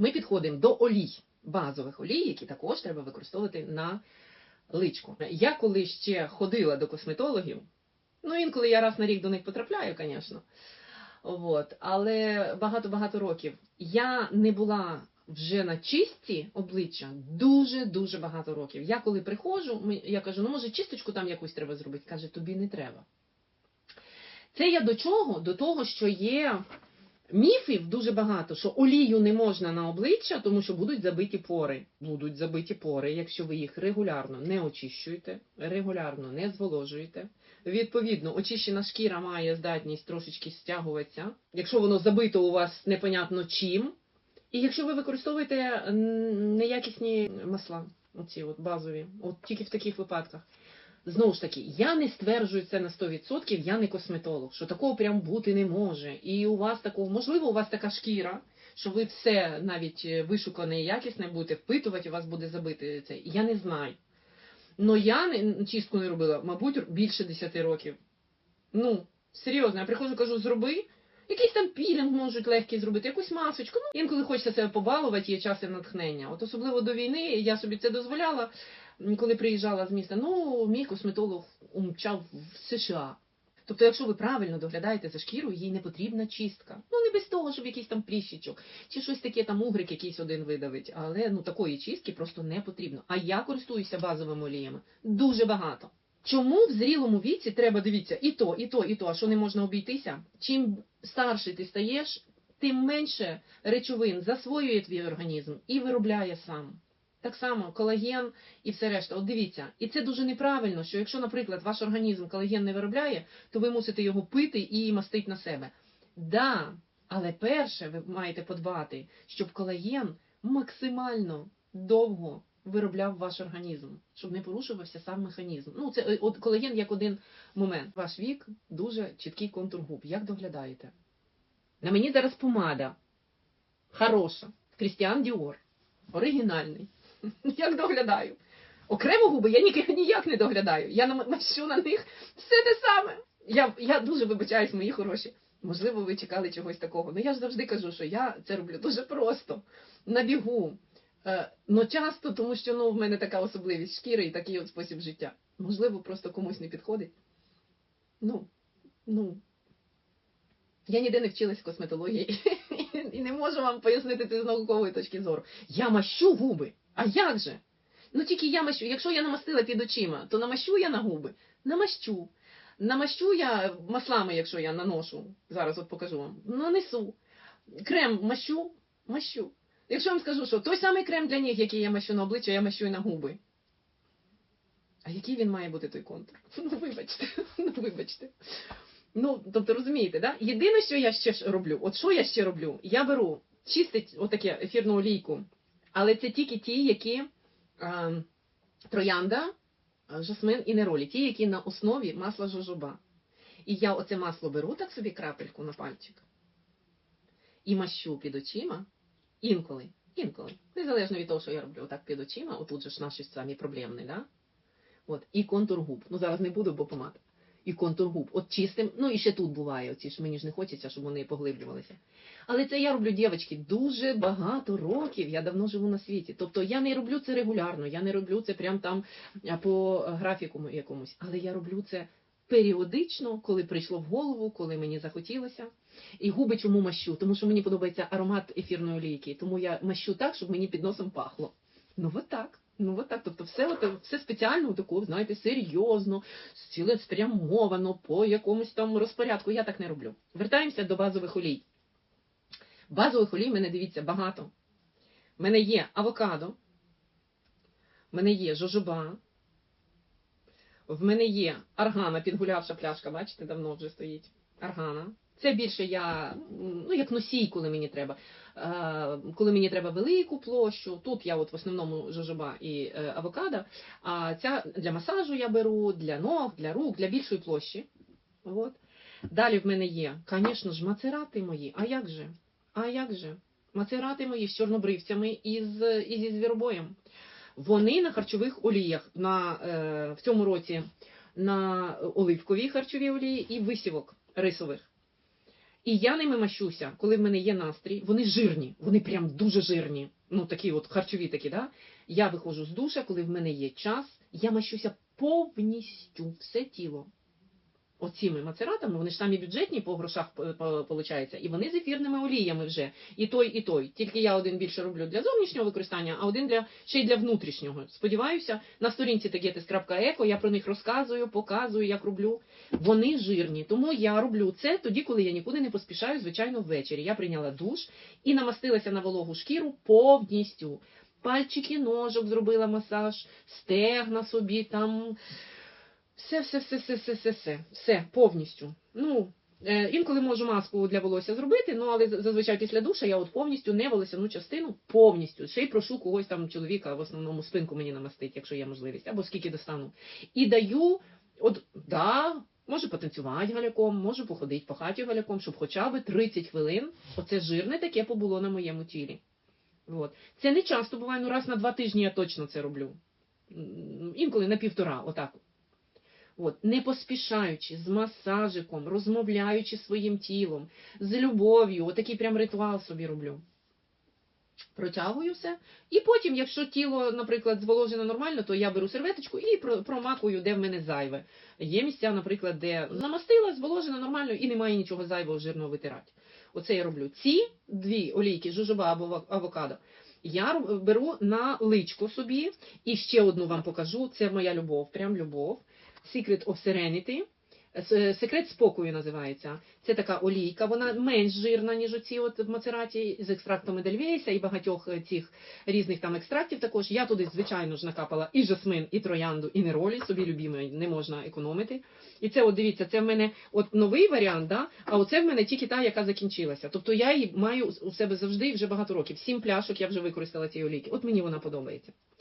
Ми підходимо до олій, базових олій, які також треба використовувати на личку. Я коли ще ходила до косметологів, ну інколи я раз на рік до них потрапляю, звісно. Але багато-багато років я не була вже на чисті обличчя дуже-дуже багато років. Я коли приходжу, я кажу, ну може чисточку там якусь треба зробити. Каже, тобі не треба. Це я до чого? До того, що є міфів дуже багато, що олію не можна на обличчя, тому що будуть забиті пори. Будуть забиті пори, якщо ви їх регулярно не очищуєте, регулярно не зволожуєте. Відповідно, очищена шкіра має здатність трошечки стягуватися, якщо воно забито у вас непонятно чим. І якщо ви використовуєте неякісні масла, оці от базові, от тільки в таких випадках. Знову ж таки, я не стверджую це на 100%, я не косметолог, що такого прям бути не може. І у вас такого, можливо, у вас така шкіра, що ви все навіть е, вишукане і якісне будете впитувати, у вас буде забити це. Я не знаю. Но я не, чистку не робила, мабуть, більше 10 років. Ну, серйозно, я приходжу, кажу, зроби. Якийсь там пілінг можуть легкий зробити, якусь масочку. Ну, інколи хочеться себе побалувати, є час і натхнення. От особливо до війни я собі це дозволяла, коли приїжджала з міста. Ну, мій косметолог умчав в США. Тобто, якщо ви правильно доглядаєте за шкірою, їй не потрібна чистка. Ну, не без того, щоб якийсь там пріщичок, чи щось таке там угрик якийсь один видавить. Але ну такої чистки просто не потрібно. А я користуюся базовими оліями дуже багато. Чому в зрілому віці треба дивіться і то, і то, і то, а що не можна обійтися? Чим старший ти стаєш, тим менше речовин засвоює твій організм і виробляє сам. Так само колаген і все решта. От дивіться, і це дуже неправильно, що якщо, наприклад, ваш організм колаген не виробляє, то ви мусите його пити і мастить на себе. Да, але перше ви маєте подбати, щоб колаген максимально довго виробляв ваш організм, щоб не порушувався сам механізм. Ну, це от колаген як один момент. Ваш вік дуже чіткий контур губ. Як доглядаєте? На мені зараз помада. Хороша. Крістіан Діор. Оригінальний. Як доглядаю? Окремо губи я ніяк, ніяк не доглядаю. Я намащу на них все те саме. Я, я дуже вибачаюсь, мої хороші. Можливо, ви чекали чогось такого. Ну я ж завжди кажу, що я це роблю дуже просто, на бігу. Е, ну часто, тому що ну, в мене така особливість шкіри і такий от спосіб життя. Можливо, просто комусь не підходить. Ну, ну. Я ніде не вчилась косметології і не можу вам пояснити це з наукової точки зору. Я мащу губи. А як же? Ну тільки я мащу. Якщо я намастила під очима, то намащу я на губи? Намащу. Намащу я маслами, якщо я наношу. Зараз от покажу вам. Нанесу. Крем мащу, мащу. Якщо вам скажу, що той самий крем для ніг, який я мащу на обличчя, я мащу і на губи. А який він має бути той контур? Ну, вибачте, ну вибачте. Ну, тобто розумієте, да? Єдине, що я ще роблю, от що я ще роблю? Я беру чистить отаке ефірну олійку, але це тільки ті, які е, троянда, е, жасмин і неролі, ті, які на основі масла жожоба. І я оце масло беру так собі крапельку на пальчик і мащу під очима інколи. Інколи. Незалежно від того, що я роблю отак під очима, отут же ж наші самі проблемні, да? От, і контур губ. Ну зараз не буду, бо помада. І контур губ. От чистим, ну і ще тут буває, оці ж мені ж не хочеться, щоб вони поглиблювалися. Але це я роблю, дівчатки, дуже багато років. Я давно живу на світі. Тобто я не роблю це регулярно, я не роблю це прям там по графіку якомусь, але я роблю це періодично, коли прийшло в голову, коли мені захотілося. І губи чому мащу? Тому що мені подобається аромат ефірної олійки. Тому я мащу так, щоб мені під носом пахло. Ну от так. Ну от так. Тобто все, от, все спеціально, таку, знаєте, серйозно, цілеспрямовано, по якомусь там розпорядку. Я так не роблю. Вертаємося до базових олій. Базових олій в мене дивіться багато. В мене є авокадо, в мене є жожоба, в мене є аргана, підгулявша пляшка, бачите, давно вже стоїть. Аргана. Це більше я, ну як носій, коли мені треба. Е, Коли мені треба велику площу, тут я от в основному жожоба і е, авокадо, а ця для масажу я беру, для ног, для рук, для більшої площі. От. Далі в мене є, звісно ж, мацерати мої. А як же? А як же? Мацерати мої з чорнобривцями і, з, і зі звіробоєм. Вони на харчових оліях на, е, в цьому році на оливковій харчовій олії і висівок рисових. І я ними мащуся, коли в мене є настрій, вони жирні, вони прям дуже жирні. Ну, такі от харчові такі, да? Я виходжу з душа, коли в мене є час, я мащуся повністю все тіло. Оціми мацератами, вони ж самі бюджетні по грошах виходить, і вони з ефірними оліями вже. І той, і той. Тільки я один більше роблю для зовнішнього використання, а один для ще й для внутрішнього. Сподіваюся, на сторінці tagetes.eco я про них розказую, показую, як роблю. Вони жирні, тому я роблю це тоді, коли я нікуди не поспішаю, звичайно, ввечері. Я прийняла душ і намастилася на вологу шкіру повністю. Пальчики ножок зробила масаж, стегна собі там. Все, все, все, все, все, все, все, все, повністю. Ну, е, інколи можу маску для волосся зробити, ну але зазвичай після душа я от повністю не волосяну частину, повністю. Ще й прошу когось там чоловіка в основному спинку мені намастить, якщо є можливість, або скільки достану. І даю, от, да, можу потанцювати галяком, можу походити по хаті галяком, щоб хоча б 30 хвилин оце жирне таке побуло на моєму тілі. От. Це не часто буває, ну раз на два тижні я точно це роблю. Інколи на півтора, отак. От, не поспішаючи, з масажиком, розмовляючи своїм тілом, з любов'ю, отакий прям ритуал собі роблю. Протягую все. І потім, якщо тіло, наприклад, зволожено нормально, то я беру серветочку і про- промакую, де в мене зайве. Є місця, наприклад, де намастила, зволожено нормально і немає нічого зайвого жирного витирати. Оце я роблю. Ці дві олійки, жужоба або авокадо, я беру на личко собі. І ще одну вам покажу. Це моя любов, прям любов. Secret of Serenity. Секрет спокою називається. Це така олійка, вона менш жирна, ніж оці от в мацераті з екстрактом Едельвейса і багатьох е, цих різних там екстрактів також. Я туди, звичайно ж, накапала і жасмин, і троянду, і неролі, собі любімої, не можна економити. І це, от дивіться, це в мене от новий варіант, да? а оце в мене тільки та, яка закінчилася. Тобто я її маю у себе завжди вже багато років. Сім пляшок я вже використала цієї олійки. От мені вона подобається.